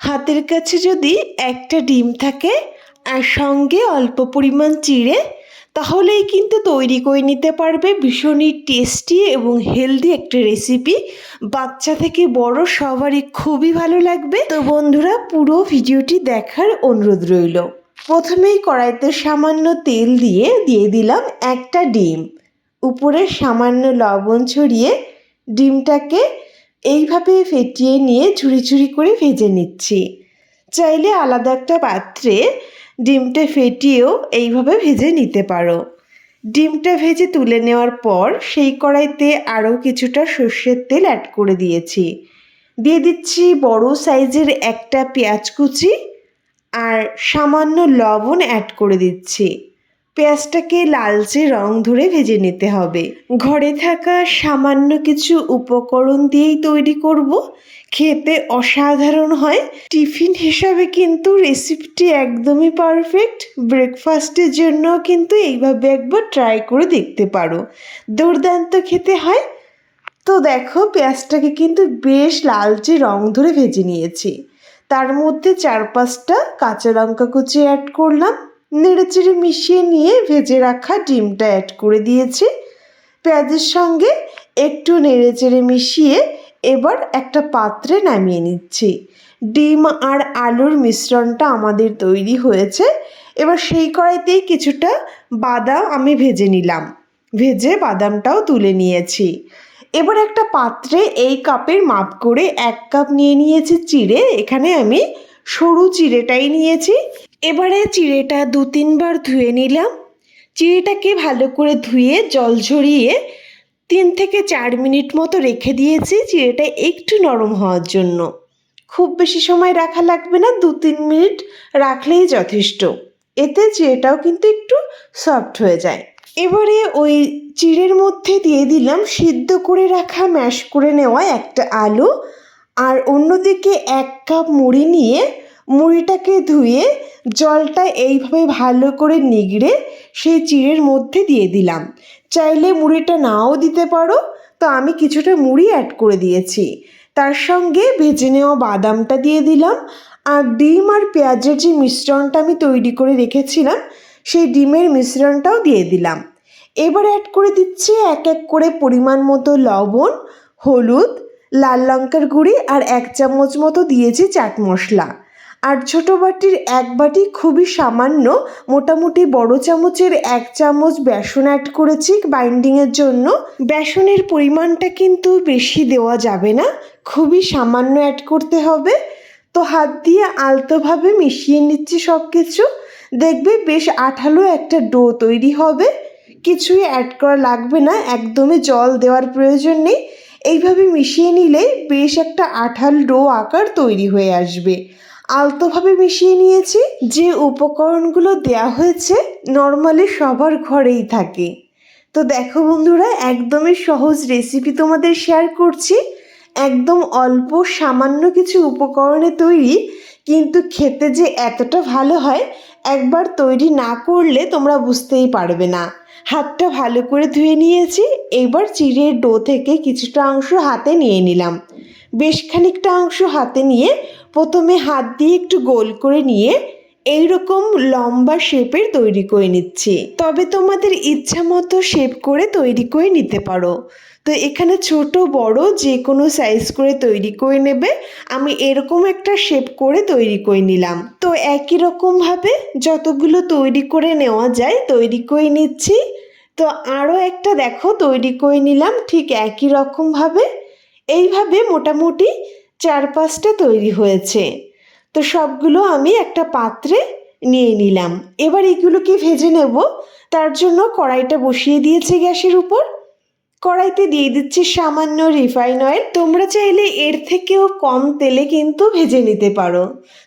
হাতের কাছে যদি একটা ডিম থাকে আর সঙ্গে অল্প পরিমাণ চিড়ে, তাহলেই কিন্তু তৈরি করে নিতে পারবে ভীষণই টেস্টি এবং হেলদি একটা রেসিপি বাচ্চা থেকে বড় সবারই খুবই ভালো লাগবে। তো বন্ধুরা, পুরো ভিডিওটি দেখার অনুরোধ রইল। প্রথমেই কড়াইতে সামান্য তেল দিয়ে দিয়ে দিলাম একটা ডিম। উপরে সামান্য লবণ ছড়িয়ে ডিমটাকে এইভাবে ফেটিয়ে নিয়ে ঝুড়ি ঝুড়ি করে ভেজে নিচ্ছি। চাইলে আলাদা একটা পাত্রে ডিমটা ফেটিয়েও এইভাবে ভেজে নিতে পারো। ডিমটা ভেজে তুলে নেওয়ার পর সেই কড়াইতে আরও কিছুটা সর্ষের তেল অ্যাড করে দিয়েছি। দিয়ে দিচ্ছি বড় সাইজের একটা পেঁয়াজ কুচি আর সামান্য লবণ অ্যাড করে দিচ্ছি। পেঁয়াজটাকে লালচে রং ধরে ভেজে নিতে হবে। ঘরে থাকা সামান্য কিছু উপকরণ দিয়েই তৈরি করব। খেতে অসাধারণ হয়। টিফিন হিসাবে কিন্তু রেসিপিটি একদমই পারফেক্ট ব্রেকফাস্টের জন্য কিন্তু এইভাবে একবার ট্রাই করে দেখতে পারো। দুর্দান্ত খেতে হয়। তো দেখো, পেঁয়াজটাকে কিন্তু বেশ লালচে রং ধরে ভেজে নিয়েছি। তার মধ্যে চার পাঁচটা কাঁচা লঙ্কা কুচি অ্যাড করলাম। নেড়েচেড়ে মিশিয়ে নিয়ে ভেজে রাখা ডিমটা অ্যাড করে দিয়েছি। পেঁয়াজের সঙ্গে একটু নেড়েচেড়ে মিশিয়ে এবার একটা পাত্রে নামিয়ে নিচ্ছি। ডিম আর আলুর মিশ্রণটা আমাদের তৈরি হয়েছে। এবার সেই কড়াইতেই কিছুটা বাদাম আমি ভেজে নিলাম। ভেজে বাদামটাও তুলে নিয়েছি। এবার একটা পাত্রে এই কাপের মাপ করে এক কাপ নিয়ে নিয়েছি চিড়ে। এখানে আমি সরু চিড়েটাই নিয়েছি। এবারে চিড়েটা দু তিনবার ধুয়ে নিলাম। চিড়েটাকে ভালো করে ধুয়ে জল ঝরিয়ে তিন থেকে চার মিনিট মতো রেখে দিয়েছি। চিড়েটা একটু নরম হওয়ার জন্য। খুব বেশি সময় রাখা লাগবে না, দু তিন মিনিট রাখলেই যথেষ্ট। এতে চিড়েটাও কিন্তু একটু সফট হয়ে যায়। এবারে ওই চিড়ের মধ্যে দিয়ে দিলাম সিদ্ধ করে রাখা ম্যাশ করে নেওয়া একটা আলু। আর অন্যদিকে এক কাপ মুড়ি নিয়ে মুড়িটাকে ধুয়ে জলটা এইভাবে ভালো করে নিগড়ে সেই চিড়ের মধ্যে দিয়ে দিলাম। চাইলে মুড়িটা নাও দিতে পারো। তো আমি কিছুটা মুড়ি অ্যাড করে দিয়েছি। তার সঙ্গে ভেজে নেওয়া বাদামটা দিয়ে দিলাম। আর ডিম আর পেঁয়াজের যে মিশ্রণটা আমি তৈরি করে রেখেছিলাম, সেই ডিমের মিশ্রণটাও দিয়ে দিলাম। এবার অ্যাড করে দিচ্ছি এক এক করে পরিমাণ মতো লবণ, হলুদ, লাল লঙ্কার গুঁড়ি আর এক চামচ মতো দিয়েছি চাট মশলা। আর ছোটো বাটির এক বাটি খুবই সামান্য, মোটামুটি বড় চামচের এক চামচ বেসন অ্যাড করেছি বাইন্ডিংয়ের জন্য। বেসনের পরিমাণটা কিন্তু বেশি দেওয়া যাবে না, খুবই সামান্য অ্যাড করতে হবে। তো হাত দিয়ে আলতোভাবে মিশিয়ে নিচ্ছি সব কিছু দেখবে বেশ আঠালো একটা ডো তৈরি হবে। কিছুই অ্যাড করা লাগবে না, একদমই জল দেওয়ার প্রয়োজন নেই। এইভাবে মিশিয়ে নিলেই বেশ একটা আঠাল ডো আকার তৈরি হয়ে আসবে। আলতোভাবে মিশিয়ে নিয়েছি। যে উপকরণগুলো দেয়া হয়েছে নর্মালি সবার ঘরেই থাকে। তো দেখো বন্ধুরা, একদমই সহজ রেসিপি তোমাদের শেয়ার করছি। একদম অল্প সামান্য কিছু উপকরণে তৈরি, কিন্তু খেতে যে এতটা ভালো হয়, একবার তৈরি না করলে তোমরা বুঝতেই পারবে না। হাতটা ভালো করে ধুয়ে নিয়েছি, এবার চিড়ের ডো থেকে কিছুটা অংশ হাতে নিয়ে নিলাম। বেশ খানিকটা অংশ হাতে নিয়ে প্রথমে হাত দিয়ে একটু গোল করে নিয়ে এই রকম লম্বা শেপের তৈরি করে নিচ্ছি। তবে তোমাদের ইচ্ছা মতো শেপ করে তৈরি করে নিতে পারো। তো এখানে ছোট, বড় যে কোনো সাইজ করে তৈরি করে নেবে। আমি এরকম একটা শেপ করে তৈরি করে নিলাম। তো একই রকমভাবে যতগুলো তৈরি করে নেওয়া যায় তৈরি করে নিচ্ছি। তো আরও একটা দেখো, তৈরি করে নিলাম ঠিক একই রকমভাবে এইভাবে মোটামুটি চার পাঁচটা তৈরি হয়েছে। তো সবগুলো আমি একটা পাত্রে নিয়ে নিলাম। এবার এগুলোকে ভেজে নেব। তার জন্য কড়াইটা বসিয়ে দিয়েছে গ্যাসের উপর। কড়াইতে দিয়ে দিচ্ছি সামান্য রিফাইন অয়েল। তোমরা চাইলে এর থেকেও কম তেলে কিন্তু ভেজে নিতে পারো।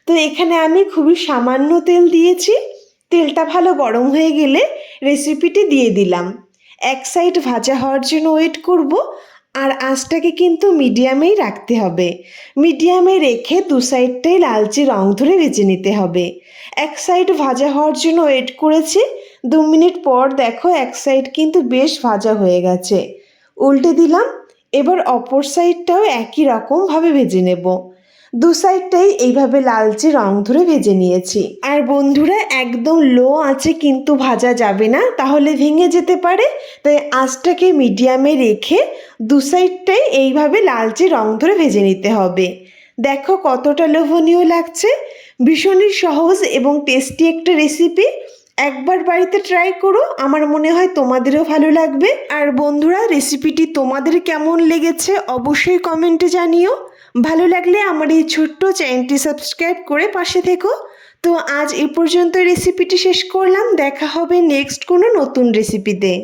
তো এখানে আমি খুবই সামান্য তেল দিয়েছি। তেলটা ভালো গরম হয়ে গেলে রেসিপিটি দিয়ে দিলাম। এক সাইড ভাজা হওয়ার জন্য ওয়েট করব। আর আঁচটাকে কিন্তু মিডিয়ামেই রাখতে হবে। মিডিয়ামে রেখে দু সাইডটাই লালচে রং ধরে ভেজে নিতে হবে। এক সাইড ভাজা হওয়ার জন্য ওয়েট করেছি। দু মিনিট পর দেখো এক সাইড কিন্তু বেশ ভাজা হয়ে গেছে। উল্টে দিলাম। এবার অপর সাইডটাও একই রকমভাবে ভেজে নেব। দু সাইডটাই এইভাবে লালচে রং ধরে ভেজে নিয়েছি। আর বন্ধুরা, একদম লো আছে কিন্তু ভাজা যাবে না, তাহলে ভেঙে যেতে পারে। তাই আঁচটাকে মিডিয়ামে রেখে দু সাইডটাই এইভাবে লালচে রং ধরে ভেজে নিতে হবে। দেখো কতটা লোভনীয় লাগছে। ভীষণই সহজ এবং টেস্টি একটা রেসিপি একবার বাড়িতে ট্রাই করো, আমার মনে হয় তোমাদেরও ভালো লাগবে। আর বন্ধুরা রেসিপিটি তোমাদের কেমন লেগেছে অবশ্যই কমেন্টে জানিও। ভালো লাগলে আমার এই ছোট্ট চ্যানেলটি সাবস্ক্রাইব করে পাশে থেকো। তো আজ এ পর্যন্ত রেসিপিটি শেষ করলাম। দেখা হবে নেক্সট কোনো নতুন রেসিপিতে